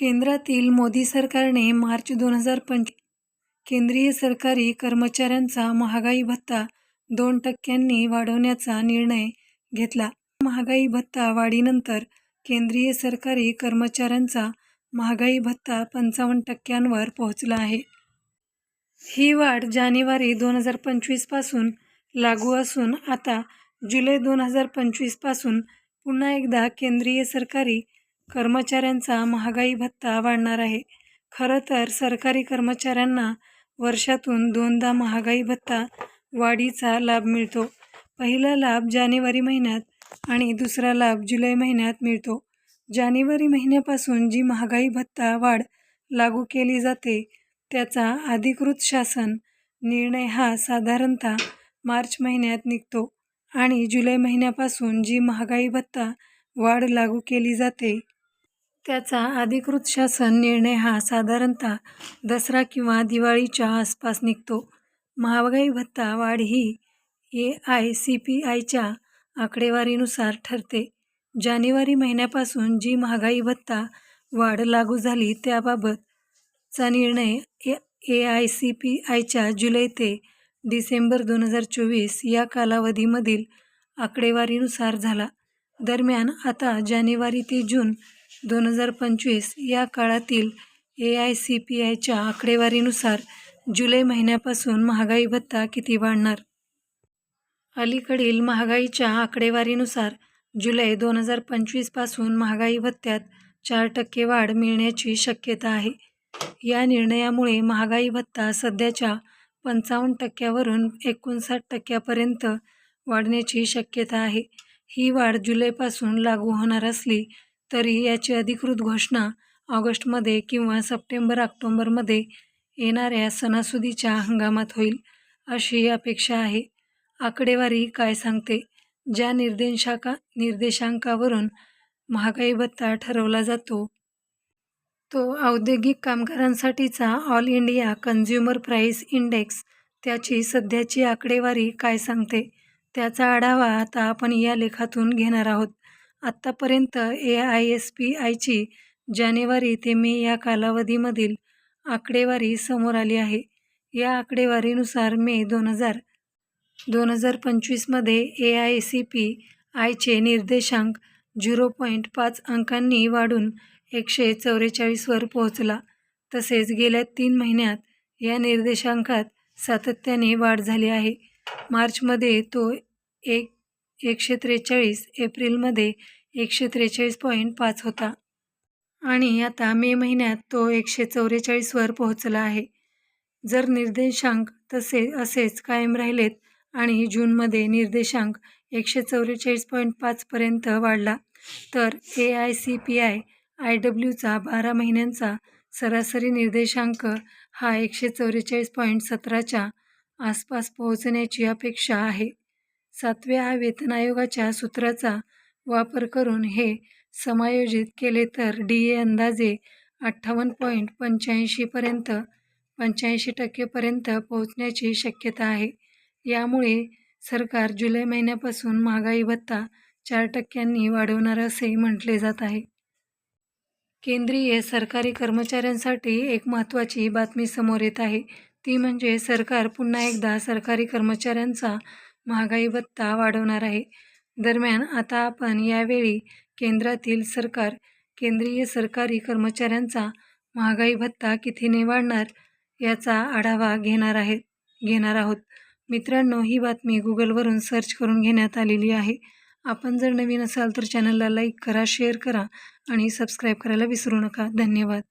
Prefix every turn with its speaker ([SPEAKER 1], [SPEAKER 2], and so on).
[SPEAKER 1] केंद्रातील मोदी सरकारने मार्च दोन हजार पंच केंद्रीय सरकारी कर्मचाऱ्यांचा महागाई भत्ता दोन टक्क्यांनी वाढवण्याचा निर्णय घेतला. महागाई भत्ता वाढीनंतर केंद्रीय सरकारी कर्मचाऱ्यांचा महागाई भत्ता पंचावन्न टक्क्यांवर पोहोचला आहे. ही वाढ जानेवारी दोन हजार पंचवीसपासून लागू असून आता जुलै दोन हजार पंचवीसपासून पुन्हा एकदा केंद्रीय सरकारी कर्मचाऱ्यांचा महागाई भत्ता वाढणार आहे. खरं तर सरकारी कर्मचाऱ्यांना वर्षातून दोनदा महागाई भत्ता वाढीचा लाभ मिळतो. पहिला लाभ जानेवारी महिन्यात आणि दुसरा लाभ जुलै महिन्यात मिळतो. जानेवारी महिन्यापासून जी महागाई भत्ता वाढ लागू केली जाते त्याचा अधिकृत शासन निर्णय हा साधारणतः मार्च महिन्यात निघतो आणि जुलै महिन्यापासून जी महागाई भत्ता वाढ लागू केली जाते त्याचा अधिकृत शासन निर्णय हा साधारणतः दसरा किंवा दिवाळीच्या आसपास निघतो. महागाई भत्ता वाढ ही ए आय सी पी आयच्या आकडेवारीनुसार ठरते. जानेवारी महिन्यापासून जी महागाई भत्ता वाढ लागू झाली त्याबाबतचा निर्णय ए आय सी पी आयच्या जुलै ते डिसेंबर दोन हजार चोवीस या कालावधीमधील आकडेवारीनुसार झाला. दरम्यान आता जानेवारी ते जून दोन हजार पंचवीस या काळातील ए आय सी पी आयच्या आकडेवारीनुसार जुलै महिन्यापासून महागाई भत्ता किती वाढणार? अलीकडील महागाईच्या आकडेवारीनुसार जुलै दोन हजार पंचवीसपासून महागाई भत्त्यात चार टक्के वाढ मिळण्याची शक्यता आहे. या निर्णयामुळे महागाई भत्ता सध्याच्या पंचावन्न टक्क्यावरून एकोणसाठ टक्क्यापर्यंत वाढण्याची शक्यता आहे. ही वाढ जुलैपासून लागू होणार असली तरी याची अधिकृत घोषणा ऑगस्टमध्ये किंवा सप्टेंबर-ऑक्टोबरमध्ये येणाऱ्या सणासुदीच्या हंगामात होईल, अशी अपेक्षा आहे. आकडेवारी काय सांगते? ज्या निर्देशांकावरून महागाई भत्ता ठरवला जातो तो औद्योगिक कामगारांसाठीचा all India consumer price index त्याची सध्याची आकडेवारी काय सांगते, त्याचा आढावा आता आपण या लेखातून घेणार आहोत. आत्तापर्यंत ए आय एस पी आयची जानेवारी ते मे या कालावधीमधील आकडेवारी समोर आली आहे. या आकडेवारीनुसार मे दोन हजार दोन हजार पंचवीसमध्ये ए आय सी पी आयचे निर्देशांक झिरो पॉईंट पाच अंकांनी वाढून एकशे चौवेचाळीसवर पोहोचला. तसेच गेल्या तीन महिन्यात या निर्देशांकात सातत्याने वाढ झाली आहे. मार्चमध्ये तो एक एकशे त्रेचाळीस, एप्रिलमध्ये एकशे त्रेचाळीस पॉईंट पाच होता. आणि आता मे महिन्यात तो एकशे चौवेचाळीसवर पोहोचला आहे. जर निर्देशांक तसे असेच कायम राहिलेत आणि जूनमध्ये निर्देशांक एकशे चौवेचाळीस पॉईंट पाचपर्यंत वाढला तर A I C P I I डब्ल्यूचा बारा महिन्यांचा सरासरी निर्देशांक हा एकशे चौवेचाळीस पॉईंट सतराच्या आसपास पोहोचण्याची अपेक्षा आहे. सातव्या वेतन आयोगाच्या सूत्राचा वापर करून हे समायोजित केले तर डी ए अंदाजे अठ्ठावन्न पॉईंट पंच्याऐंशीपर्यंत पंच्याऐंशी टक्केपर्यंत पोहोचण्याची शक्यता आहे. यामुळे सरकार जुलै महिन्यापासून महागाई भत्ता चार टक्क्यांनी वाढवणार असे म्हटले जात आहे. केंद्रीय सरकारी कर्मचाऱ्यांसाठी एक महत्त्वाची बातमी समोर येत आहे. ती म्हणजे सरकार पुन्हा एकदा सरकारी कर्मचाऱ्यांचा महागाई भत्ता वाढवणार आहे. दरम्यान आता आपण यावेळी केंद्रातील सरकार केंद्रीय सरकारी कर्मचाऱ्यांचा महागाई भत्ता कितीने वाढणार याचा आढावा घेणार आहोत. मित्रांनो, ही बातमी गुगलवरून सर्च करून घेण्यात आलेली आहे. आपण जर नवीन असाल तर चॅनलला लाईक करा, शेअर करा आणि सबस्क्राईब करायला विसरू नका. धन्यवाद.